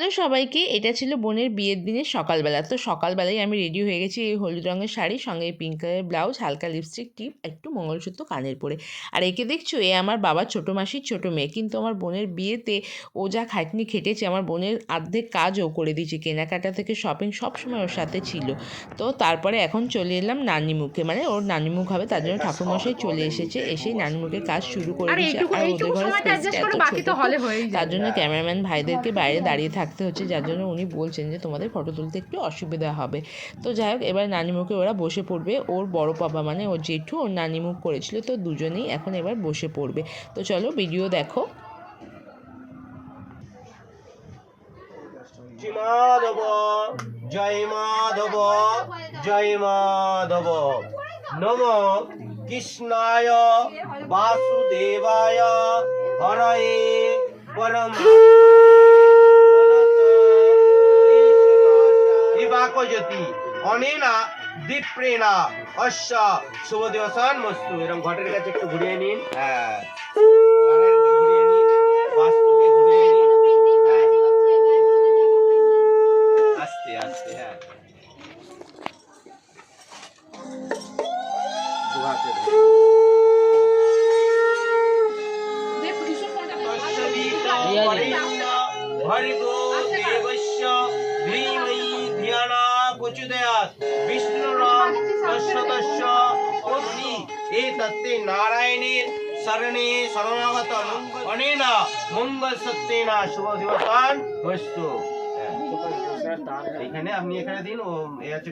Hello সবাইকে এটা ছিল বোনের বিয়ের দিনের সকালবেলা। তো সকালবেলায় আমি রেডি হয়ে গেছি এই হলুদ রঙের শাড়ি সঙ্গে এই পিঙ্ক কালারের ব্লাউজ হালকা লিপস্টিক টিপ একটু মঙ্গলসূত্র কানের পরে। আর একে দেখছ এ আমার বাবার ছোটো মাসির ছোটো মেয়ে কিন্তু আমার বোনের বিয়েতে ও যা খাটনি খেটেছে আমার বোনের অর্ধেক কাজও করে দিয়েছে কেনাকাটা থেকে শপিং সব সময় ওর সাথে ছিল। তো তারপরে এখন চলে এলাম নানিমুখে মানে ওর নানিমুখ হবে তার জন্য ঠাকুরমশাই চলে এসেছে এসেই নানিমুখের কাজ শুরু করে দিয়েছে। আর ওদের ঘরে স্পেসটা এত ছোট। তার জন্য ক্যামেরাম্যান ভাইদেরকে বাইরে দাঁড়িয়ে থাকতে হচ্ছে, যার জন্য উনি বলছেন যে তোমাদের ফটো তুলতে একটু অসুবিধা হবে। তো যাই হোক, এবার নানিমুখে ওরা বসে পড়বে। ওর বড় পাপা মানে ওর জেঠু, ওর নানিমুখ করেছিল, তো দুজনেই এখন এবার বসে পড়বে। তো চলো ভিডিও দেখো। জয় মাধব জয় মাধব নম কৃষ্ণায়, বাসুদেবায়, হরয়ে পরম। দিবাকজ্যোতি অনেনা দীপ্রেণা অশ্ব। শুভ দিবসান মস্তু এরকম ঘটের কাছে একটু ঘুরিয়ে নিন। হ্যাঁ। তস্য তস্য অগ্নি এতত্তে নারায়ণের শরণে শরণাগত অনেনা মঙ্গল সত্যেনা শুভ দিবসান বস্তু। এখানে আপনি এখানে দিন ও এ আছে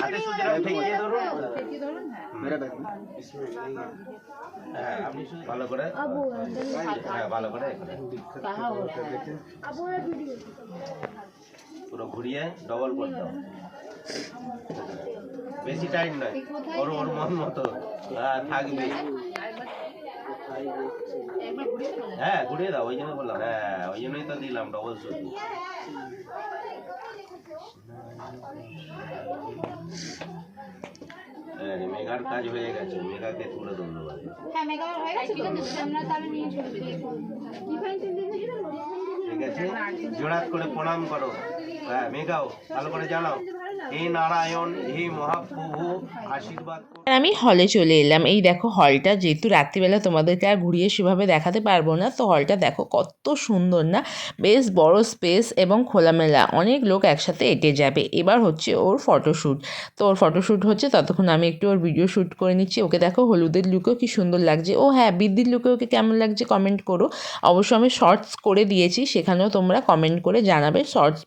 হাতে সুজরা ঠেকিয়ে ধরুন। হ্যাঁ ভালো করে হ্যাঁ ভালো করে। পুরো ঘুরিয়ে ডবল করে দাও। বেশি টাইম নয়। ওর ওর মন মতো। হ্যাঁ থাকবে। হ্যাঁ ঘুরিয়ে দাও ওই জন্য বললাম। হ্যাঁ ওই জন্যই তো দিলাম ডবল শুধু হ্যাঁ মেঘার কাজ হয়ে গেছে। মেঘাকে তুলে ধন্যবাদ। হ্যাঁ মেকআপ হয়ে গেছে আমরা তাহলে নিয়ে চলবে ঠিক আছে? জোড়াত করে প্রণাম করো। মেঘাও ভালো করে জানাও। হে নারায়ণ, হে মহাপ্রভু, আশীর্বাদ আর আমি হলে চলে এলাম। এই দেখো হলটা যেহেতু রাত্রিবেলা তোমাদেরকে আর ঘুরিয়ে সেভাবে দেখাতে পারব না, তো হলটা দেখো কত সুন্দর না? বেশ বড় স্পেস এবং খোলামেলা। অনেক লোক একসাথে এটে যাবে। এবার হচ্ছে ওর ফটোশ্যুট তো ওর ফটোশ্যুট হচ্ছে, ততক্ষণ আমি একটু ওর ভিডিও শ্যুট করে নিচ্ছি। ওকে দেখো হলুদের লুকেও কি সুন্দর লাগছে। ও হ্যাঁ বৃদ্ধির লুকে ওকে কেমন লাগছে কমেন্ট করো। অবশ্য আমি শর্টস করে দিয়েছি, সেখানেও তোমরা কমেন্ট করে জানাবে। শর্টস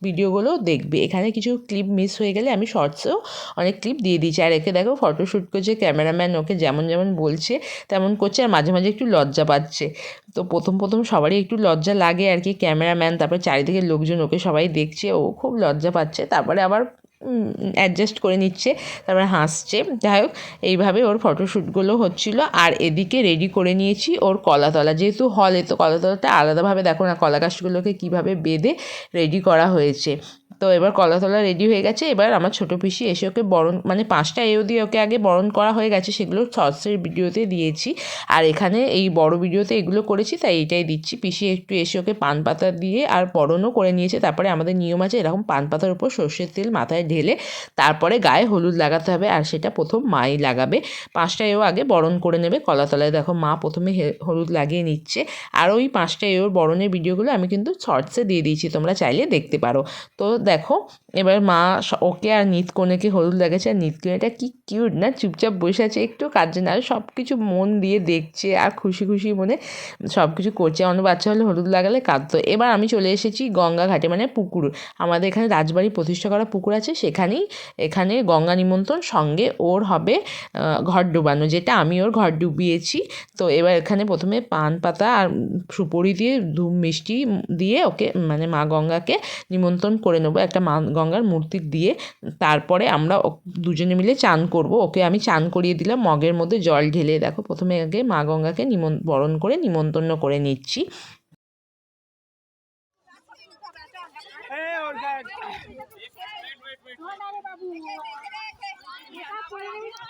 ভিডিওগুলোও দেখবে। এখানে কিছু ক্লিপ মিস হয়ে গেলে আমি শর্টসেও অনেক ক্লিপ দিয়ে দিচ্ছি। আর একে দেখো ফটোশ্যুট করছে ক্যামেরাম্যান ওকে যেমন যেমন বলছে, তেমন করছে আর মাঝে মাঝে একটু লজ্জা পাচ্ছে। তো প্রথম প্রথম সবারই একটু লজ্জা লাগে আর কি ক্যামেরাম্যান তারপরে চারিদিকে লোকজন ওকে সবাই দেখছে, ও খুব লজ্জা পাচ্ছে। তারপরে আবার অ্যাডজাস্ট করে নিচ্ছে, তারপরে হাসছে। যাই হোক, এইভাবে ওর ফটোশ্যুটগুলো হচ্ছিল। আর এদিকে রেডি করে নিয়েছি ওর কলাতলা। যেহেতু হলে তো কলাতলাটা আলাদাভাবে দেখো না, কলা গাছগুলোকে কীভাবে বেঁধে রেডি করা হয়েছে। তো এবার কলাতলা রেডি হয়ে গেছে। এবার আমার ছোটো পিসি এসে ওকে বরণ মানে পাঁচটা এও দিয়ে ওকে আগে বরণ করা হয়ে গেছে, সেগুলো শর্টসের ভিডিওতে দিয়েছি। আর এখানে এই বড় ভিডিওতে এগুলো করেছি, তাই এইটাই দিচ্ছি। পিসি একটু এসে ওকে পান পাতা দিয়ে আর বরণও করে নিয়েছে। তারপরে আমাদের নিয়ম আছে, এরকম পান পাতার উপর সর্ষের তেল মাথায় ঢেলে তারপরে গায়ে হলুদ লাগাতে হবে আর সেটা প্রথম মাই লাগাবে। পাঁচটা এও আগে বরণ করে নেবে কলাতলায়। দেখো মা প্রথমে হলুদ লাগিয়ে নিচ্ছে। আর ওই পাঁচটা এওর বরণের ভিডিওগুলো আমি কিন্তু শর্টসে দিয়ে দিয়েছি, তোমরা চাইলে দেখতে পারো। তো দেখো, এবার মা ওকে আর নিত কোনেকে হলুদ লাগাচ্ছে আর নিত কোনেটা কি কিউট না? চুপচাপ বসে আছে, একটু কাজে না সব কিছু মন দিয়ে দেখছে, আর খুশি খুশি মনে সব কিছু করছে অন্য বাচ্চা হলে হলুদ লাগালে কাঁদতো। এবার আমি চলে এসেছি গঙ্গা ঘাটে মানে পুকুর। আমাদের এখানে রাজবাড়ি প্রতিষ্ঠা করা পুকুর আছে, সেখানেই, এখানে গঙ্গা নিমন্ত্রণ, সঙ্গে ওর হবে ঘর ডুবানো, যেটা আমি ওর ঘর ডুবিয়েছি। তো এবার এখানে প্রথমে পান পাতা আর সুপরি দিয়ে, ধূপ মিষ্টি দিয়ে ওকে মানে মা গঙ্গাকে নিমন্ত্রণ করে নেব একটা মা গঙ্গার মূর্তি দিয়ে। তারপরে আমরা দুজনে মিলে চান করব। ওকে আমি চান করিয়ে দিলাম, মগের মধ্যে জল ঢেলে। দেখো, প্রথমে আগে মা গঙ্গাকে নিমন, বরণ করে নিমন্ত্রণ করে নিচ্ছি।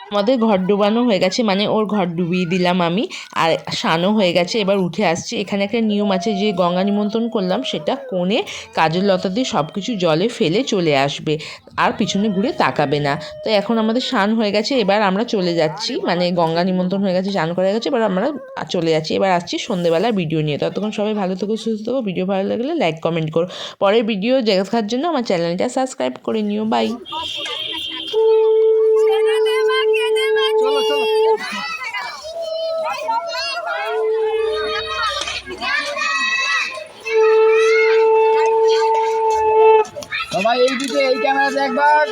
আমাদের ঘর ডুবানো হয়ে গেছে মানে ওর ঘর ডুবিয়ে দিলাম আমি আর স্নানও হয়ে গেছে এবার উঠে আসছি এখানে একটা নিয়ম আছে যে গঙ্গা নিমন্ত্রণ করলাম সেটা কোণে কাজের লতা দিয়ে সব কিছু জলে ফেলে চলে আসবে আর পিছনে ঘুরে তাকাবে না তো এখন আমাদের স্নান হয়ে গেছে এবার আমরা চলে যাচ্ছি মানে গঙ্গা নিমন্ত্রণ হয়ে গেছে স্নান করা গেছে এবার আমরা চলে যাচ্ছি এবার আসছি সন্ধ্যেবেলা ভিডিও নিয়ে ততক্ষণ সবাই ভালো থেকো সুস্থ থেকো ভিডিও ভালো লাগলে লাইক কমেন্ট করো পরের ভিডিও দেখার জন্য আমার চ্যানেলটা সাবস্ক্রাইব করে নিও। বাই। সবাই এই দিকে এই ক্যামেরাতে একবার।